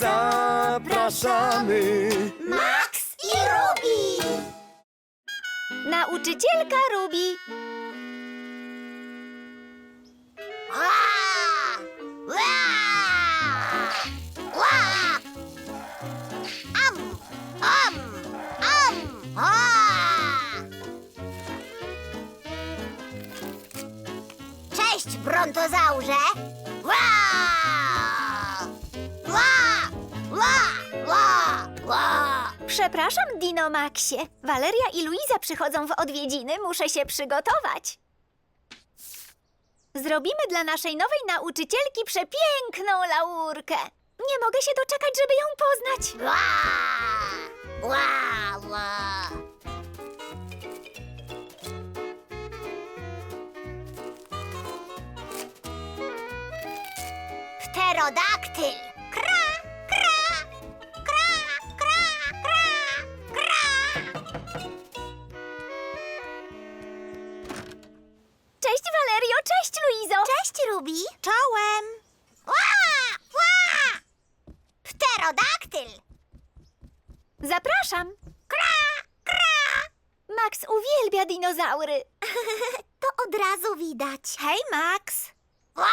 zapraszamy. Max i Ruby! Nauczycielka! Ła! Am! Cześć, brontozaurze! Przepraszam, Dino Maxie. Waleria i Luiza przychodzą w odwiedziny, muszę się przygotować. Zrobimy dla naszej nowej nauczycielki przepiękną laurkę. Nie mogę się doczekać, żeby ją poznać. Ła! Ła! Ła! Pterodaktyl! Luizo. Cześć, Ruby! Czołem! Ła! Ła! Pterodaktyl! Zapraszam. Kra! Kra! Max uwielbia dinozaury. To od razu widać. Hej, Max. Ła!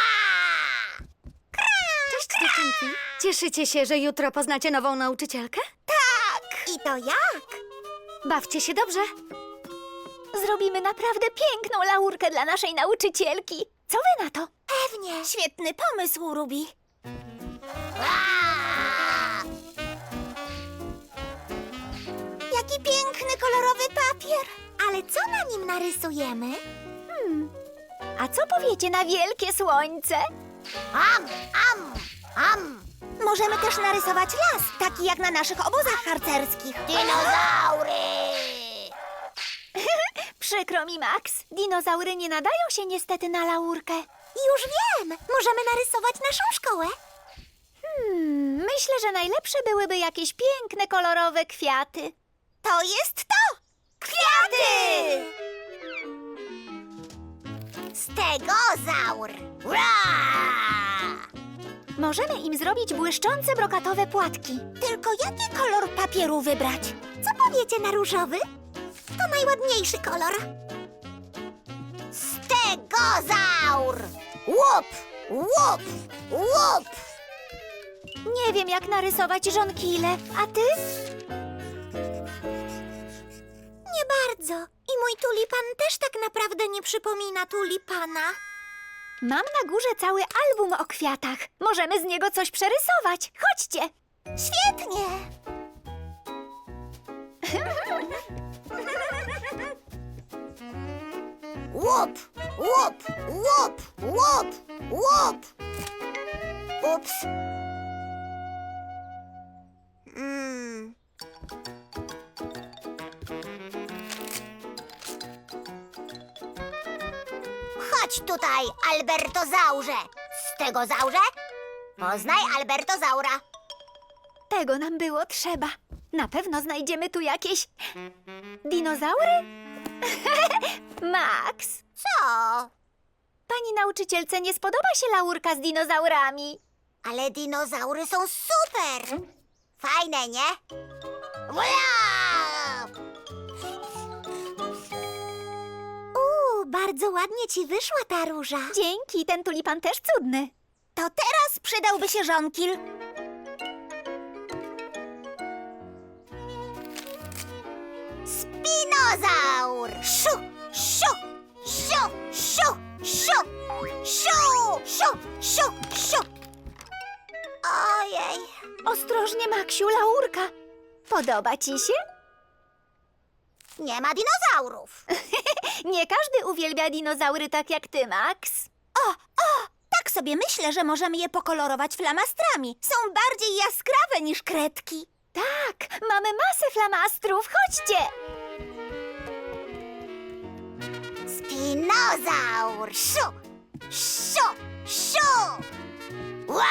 Cześć, dziewczynki. Cieszycie się, że jutro poznacie nową nauczycielkę? Tak! I to jak? Bawcie się dobrze. Zrobimy naprawdę piękną laurkę dla naszej nauczycielki. Co wy na to? Pewnie. Świetny pomysł, Ruby. Jaki piękny, kolorowy papier. Ale co na nim narysujemy? A co powiecie na wielkie słońce? Am, am, am. Możemy też narysować las, taki jak na naszych obozach harcerskich. Dinozaury! Przykro mi, Max. Dinozaury nie nadają się niestety na laurkę. Już wiem! Możemy narysować naszą szkołę. Hmm, myślę, że najlepsze byłyby jakieś piękne, kolorowe kwiaty. To jest to! Kwiaty! Stegozaur! Ura! Możemy im zrobić błyszczące brokatowe płatki. Tylko jaki kolor papieru wybrać? Co powiecie na różowy? To najładniejszy kolor. Stegozaur! Łup! Łup! Łup! Nie wiem, jak narysować żonkile. A ty? Nie bardzo. I mój tulipan też tak naprawdę nie przypomina tulipana. Mam na górze cały album o kwiatach. Możemy z niego coś przerysować. Chodźcie. Świetnie! Łup! Łup! Łup! Łup! Łup! Ups. Mm. Chodź tutaj, Albertozaurze! Stegozaurze? Poznaj Albertozaura. Tego nam było trzeba. Na pewno znajdziemy tu jakieś dinozaury? Max, Co? pani nauczycielce nie spodoba się laurka z dinozaurami. Ale dinozaury są super! Fajne, nie? Ua! Uuu, bardzo ładnie ci wyszła ta róża. Dzięki, ten tulipan też cudny. To teraz przydałby się żonkil. Spinozaur! Szu, szu, szu, szu, szu, szu, szu, szu, szu. Ojej. Ostrożnie, Maksiu, laurka. Podoba ci się? Nie ma dinozaurów. Nie każdy uwielbia dinozaury tak jak ty, Max. O, o! Tak sobie myślę, że możemy je pokolorować flamastrami. Są bardziej jaskrawe niż kredki. Tak, mamy masę flamastrów, chodźcie! Spinozaur! Szu! Szu! Szu! Ła!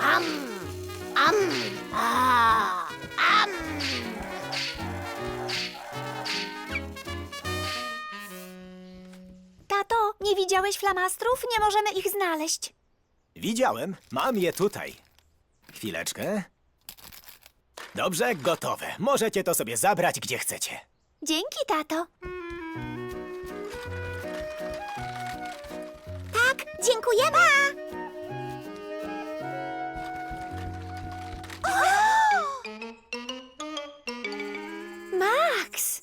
Am! Am! A! Am! Tato, nie widziałeś flamastrów? Nie możemy ich znaleźć. Widziałem, mam je tutaj. Chwileczkę. Dobrze, gotowe. Możecie to sobie zabrać gdzie chcecie. Dzięki, tato. Tak, dziękujemy. Max!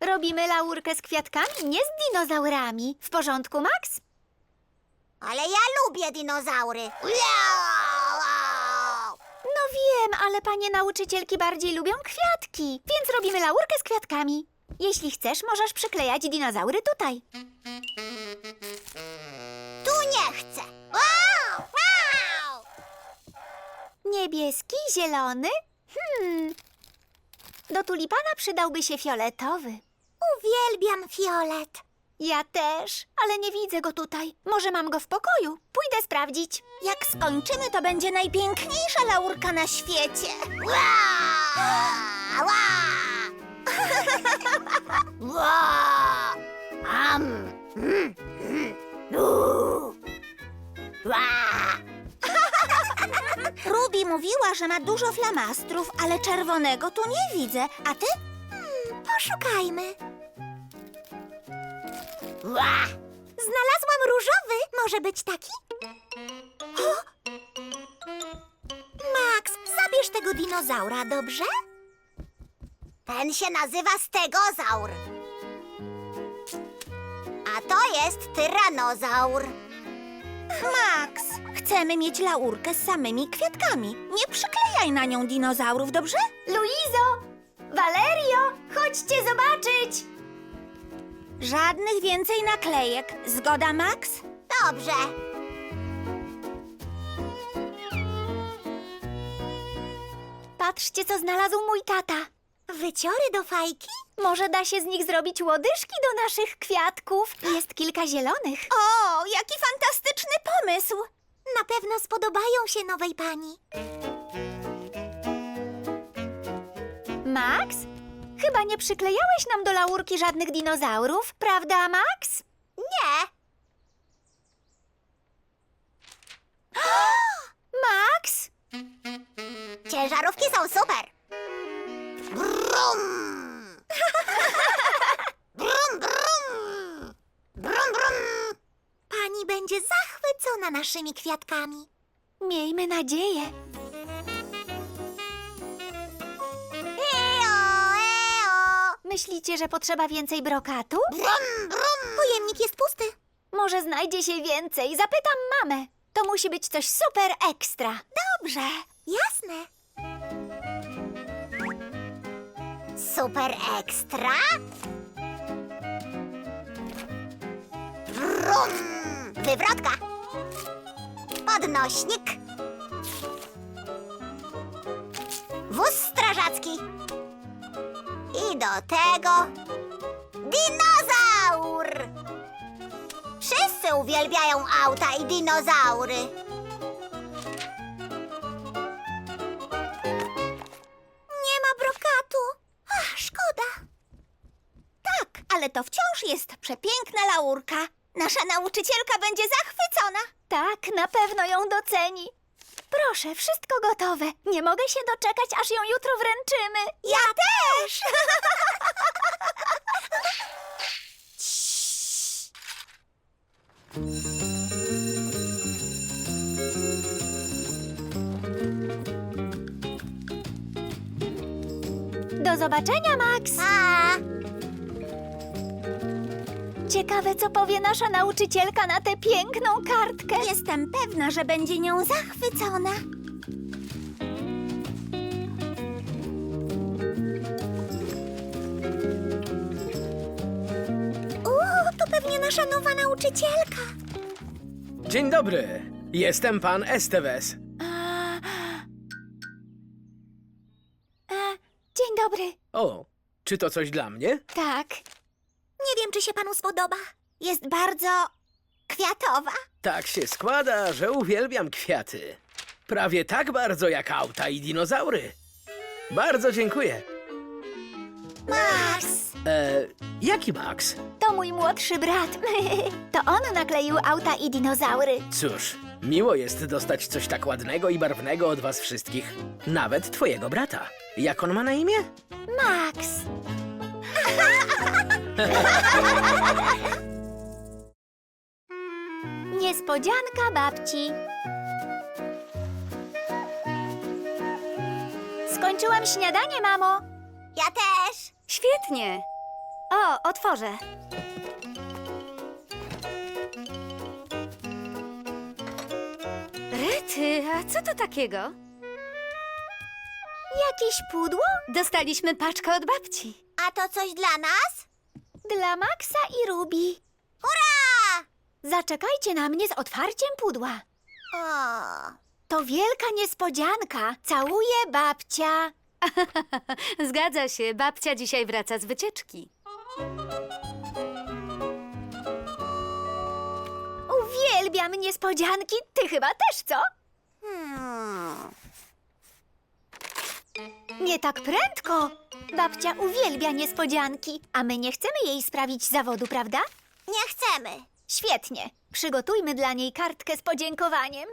Robimy laurkę z kwiatkami, nie z dinozaurami. W porządku, Max? Ale ja lubię dinozaury. No wiem, ale panie nauczycielki bardziej lubią kwiatki, więc robimy laurkę z kwiatkami. Jeśli chcesz, możesz przyklejać dinozaury tutaj. Tu nie chcę. Wow, wow. Niebieski, zielony? Hmm. Do tulipana przydałby się fioletowy. Uwielbiam fiolet. Ja też, ale nie widzę go tutaj. Może mam go w pokoju. Pójdę sprawdzić. Jak skończymy, to będzie najpiękniejsza laurka na świecie. Wow! Wow! Wow! Am! Mm, mm, u. Wow! Ruby mówiła, że ma dużo flamastrów, ale czerwonego tu nie widzę. A ty? Hmm, poszukajmy. Ła! Znalazłam różowy. Może być taki? O! Max, zabierz tego dinozaura, dobrze? Ten się nazywa stegozaur. A to jest tyranozaur. Max, chcemy mieć laurkę z samymi kwiatkami. Nie przyklejaj na nią dinozaurów, dobrze? Luizo! Valerio! Chodźcie zobaczyć! Żadnych więcej naklejek. Zgoda, Max? Dobrze. Patrzcie, co znalazł mój tata. Wyciory do fajki? Może da się z nich zrobić łodyżki do naszych kwiatków. Jest kilka zielonych. O, jaki fantastyczny pomysł! Na pewno spodobają się nowej pani. Max? Chyba nie przyklejałeś nam do laurki żadnych dinozaurów, prawda, Max? Nie. Max? Ciężarówki są super. Brum. brum, brum. Brum, brum. Pani będzie zachwycona naszymi kwiatkami. Miejmy nadzieję. Myślicie, że potrzeba więcej brokatu? Brum, brum. Pojemnik jest pusty. Może znajdzie się więcej. Zapytam mamę. To musi być coś super ekstra. Dobrze. Jasne. Super ekstra? Brum! Wywrotka. Podnośnik. Wóz strażacki. I do tego dinozaur. Wszyscy uwielbiają auta i dinozaury. Nie ma brokatu. Ach, szkoda. Tak, ale to wciąż jest przepiękna laurka. Nasza nauczycielka będzie zachwycona. Tak, na pewno ją doceni. Proszę, wszystko gotowe. Nie mogę się doczekać, aż ją jutro wręczymy. Ja też! Do zobaczenia, Max. A, Ciekawe, co powie nasza nauczycielka na tę piękną kartkę. jestem pewna, że będzie nią zachwycona. Uuu, to pewnie nasza nowa nauczycielka. Dzień dobry. Jestem pan Esteves. A... E, dzień dobry. O, czy to coś dla mnie? Tak. Nie wiem, czy się panu spodoba. Jest bardzo kwiatowa. Tak się składa, że uwielbiam kwiaty. Prawie tak bardzo jak auta i dinozaury. Bardzo dziękuję. Max! E, Jaki Max? To mój młodszy brat. To on nakleił auta i dinozaury. Cóż, miło jest dostać coś tak ładnego i barwnego od was wszystkich. Nawet twojego brata. Jak on ma na imię? Max. Niespodzianka babci. Skończyłam śniadanie, mamo. Ja też. Świetnie. O, otworzę. Rety, a co to takiego? Jakieś pudło? Dostaliśmy paczkę od babci. A to coś dla nas? Dla Maxa i Ruby. Hurra! Zaczekajcie na mnie z otwarciem pudła. O, To wielka niespodzianka. Całuję babcia. Zgadza się, babcia dzisiaj wraca z wycieczki. Uwielbiam niespodzianki. Ty chyba też, co? hmm. Nie tak prędko. Babcia uwielbia niespodzianki, a my nie chcemy jej sprawić zawodu, prawda? Nie chcemy. Świetnie. Przygotujmy dla niej kartkę z podziękowaniem.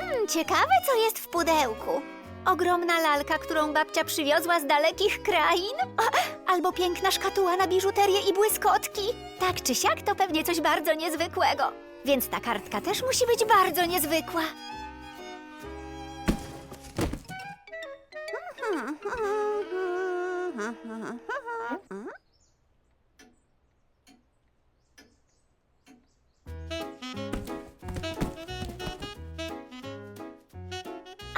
Hmm, ciekawe, co jest w pudełku. Ogromna lalka, którą babcia przywiozła z dalekich krain? Albo piękna szkatuła na biżuterię i błyskotki. Tak czy siak, to pewnie coś bardzo niezwykłego. Więc ta kartka też musi być bardzo niezwykła.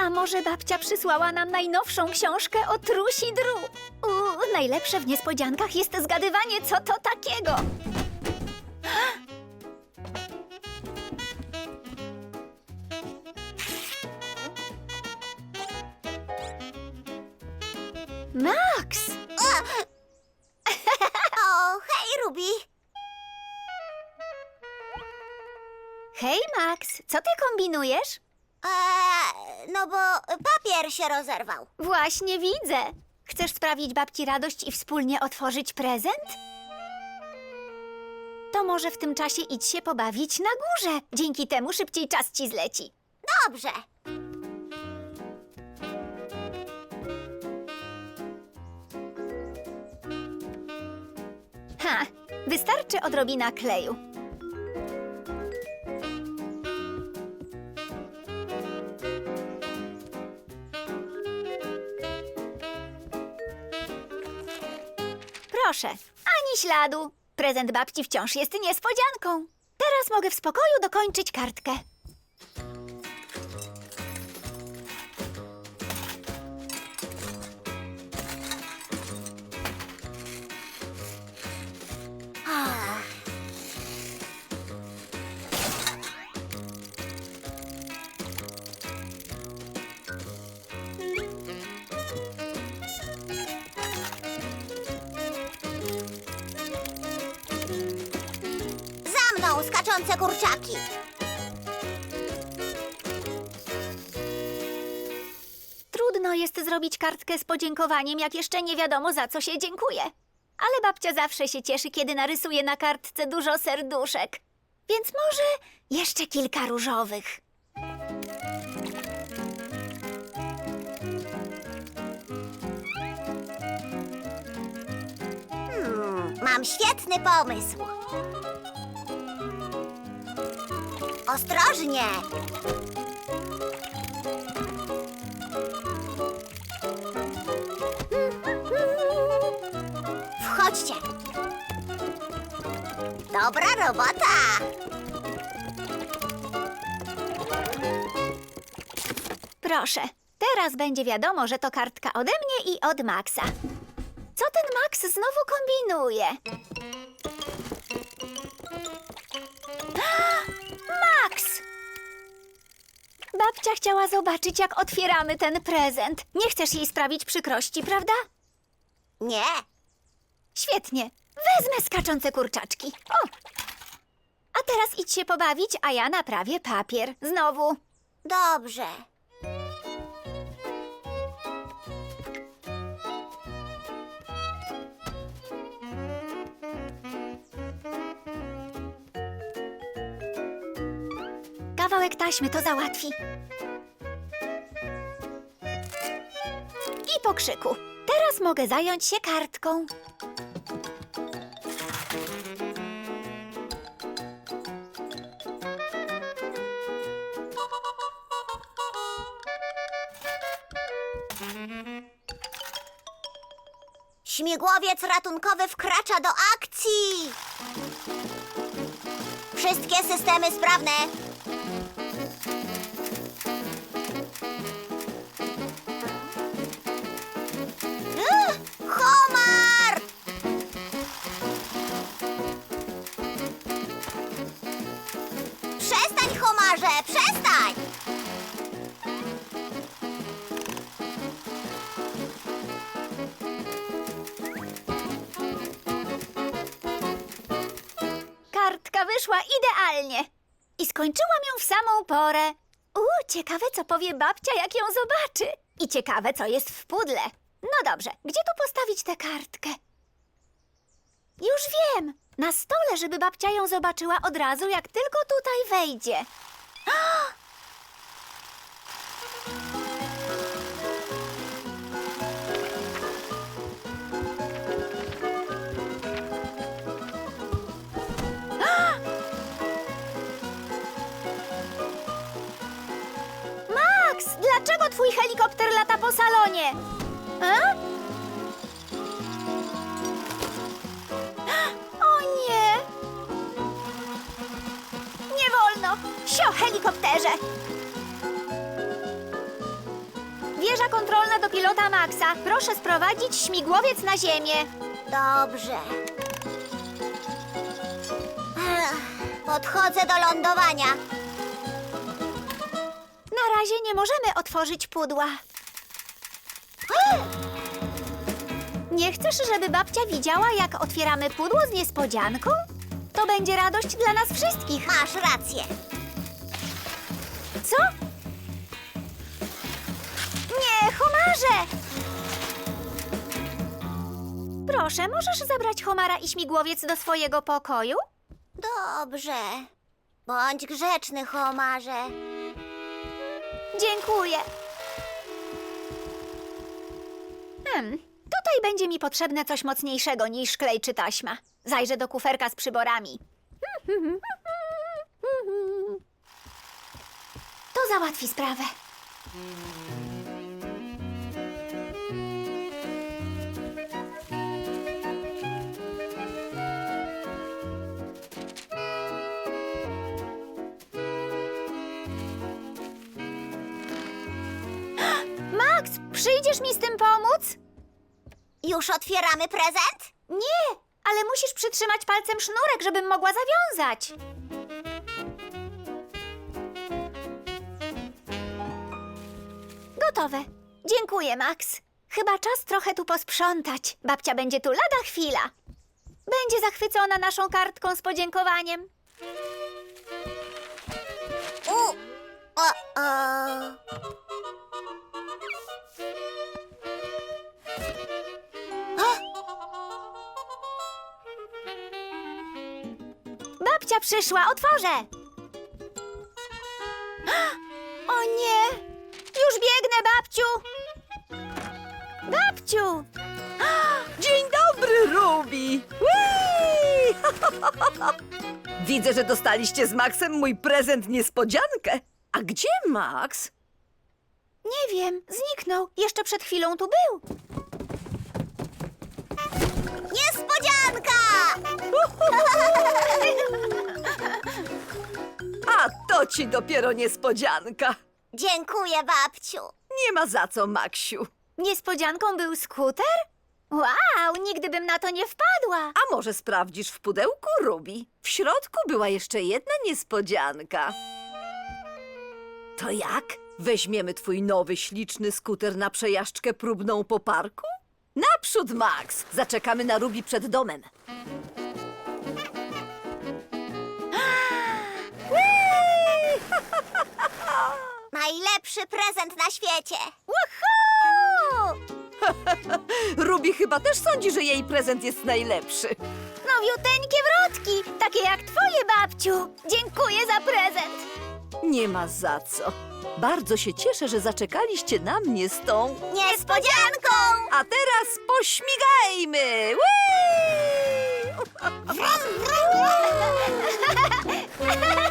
A może babcia przysłała nam najnowszą książkę o trusi dru? U, najlepsze w niespodziankach jest zgadywanie, co to takiego. Max! O, hej, Ruby. Hej, Max, co ty kombinujesz? Eee, no bo papier się rozerwał. Właśnie widzę. Chcesz sprawić babci radość i wspólnie otworzyć prezent? To może w tym czasie idź się pobawić na górze. Dzięki temu szybciej czas ci zleci. Dobrze. Ha, wystarczy odrobina kleju. Proszę, ani śladu. Prezent babci wciąż jest niespodzianką. Teraz mogę w spokoju dokończyć kartkę. Skaczące kurczaki. Trudno jest zrobić kartkę z podziękowaniem, jak jeszcze nie wiadomo za co się dziękuję. Ale babcia zawsze się cieszy, kiedy narysuje na kartce dużo serduszek. Więc może jeszcze kilka różowych. Hmm, mam świetny pomysł. Ostrożnie. Wchodźcie. Dobra robota. Proszę, teraz będzie wiadomo, że to kartka ode mnie i od Maxa. Co ten Max znowu kombinuje? Babcia chciała zobaczyć, jak otwieramy ten prezent. Nie chcesz jej sprawić przykrości, prawda? Nie. Świetnie. Wezmę skaczące kurczaczki. O! A teraz idź się pobawić, a ja naprawię papier. Znowu. Dobrze. Kawałek taśmy to załatwi. I po krzyku. Teraz mogę zająć się kartką. Śmigłowiec ratunkowy wkracza do akcji! Wszystkie systemy sprawne. Thank you. W samą porę. Uuu, ciekawe, co powie babcia, jak ją zobaczy. I ciekawe, co jest w pudle. No dobrze, gdzie tu postawić tę kartkę? Już wiem. Na stole, żeby babcia ją zobaczyła od razu, jak tylko tutaj wejdzie. Max, dlaczego twój helikopter lata po salonie? A? O nie! Nie wolno! Sio, helikopterze! Wieża kontrolna do pilota Maxa. Proszę sprowadzić śmigłowiec na ziemię. Dobrze. Podchodzę do lądowania. Nie możemy otworzyć pudła. Nie chcesz, żeby babcia widziała, jak otwieramy pudło z niespodzianką? To będzie radość dla nas wszystkich. Masz rację. Co? Nie, Homarze! Proszę, możesz zabrać Homara i śmigłowiec do swojego pokoju? Dobrze. Bądź grzeczny, Homarze. Dziękuję. Hmm, tutaj będzie mi potrzebne coś mocniejszego niż klej czy taśma. Zajrzę do kuferka z przyborami. To załatwi sprawę. Przyjdziesz mi z tym pomóc? Już otwieramy prezent? Nie, ale musisz przytrzymać palcem sznurek, żebym mogła zawiązać. Gotowe. Dziękuję, Max. Chyba czas trochę tu posprzątać. Babcia będzie tu lada chwila. Będzie zachwycona naszą kartką z podziękowaniem. U. O, o. Babcia przyszła, otworzę! O nie! Już biegnę, babciu! Babciu! Dzień dobry, Ruby! Whee! Widzę, że dostaliście z Maxem mój prezent niespodziankę. A gdzie Max? Nie wiem, zniknął. Jeszcze przed chwilą tu był. Niespodzianka! A to ci dopiero niespodzianka. Dziękuję, babciu. Nie ma za co, Maksiu. Niespodzianką był skuter? Wow, nigdy bym na to nie wpadła. A może sprawdzisz w pudełku, Ruby? W środku była jeszcze jedna niespodzianka. To jak? Weźmiemy twój nowy, śliczny skuter na przejażdżkę próbną po parku? Naprzód, Max! Zaczekamy na Ruby przed domem. Najlepszy prezent na świecie. Woohoo! Ruby chyba też sądzi, że jej prezent jest najlepszy. Nowiuteńkie wrotki, takie jak twoje, babciu. Dziękuję za prezent. Nie ma za co. Bardzo się cieszę, że zaczekaliście na mnie z tą. Niespodzianką! A teraz pośmigajmy! Whee!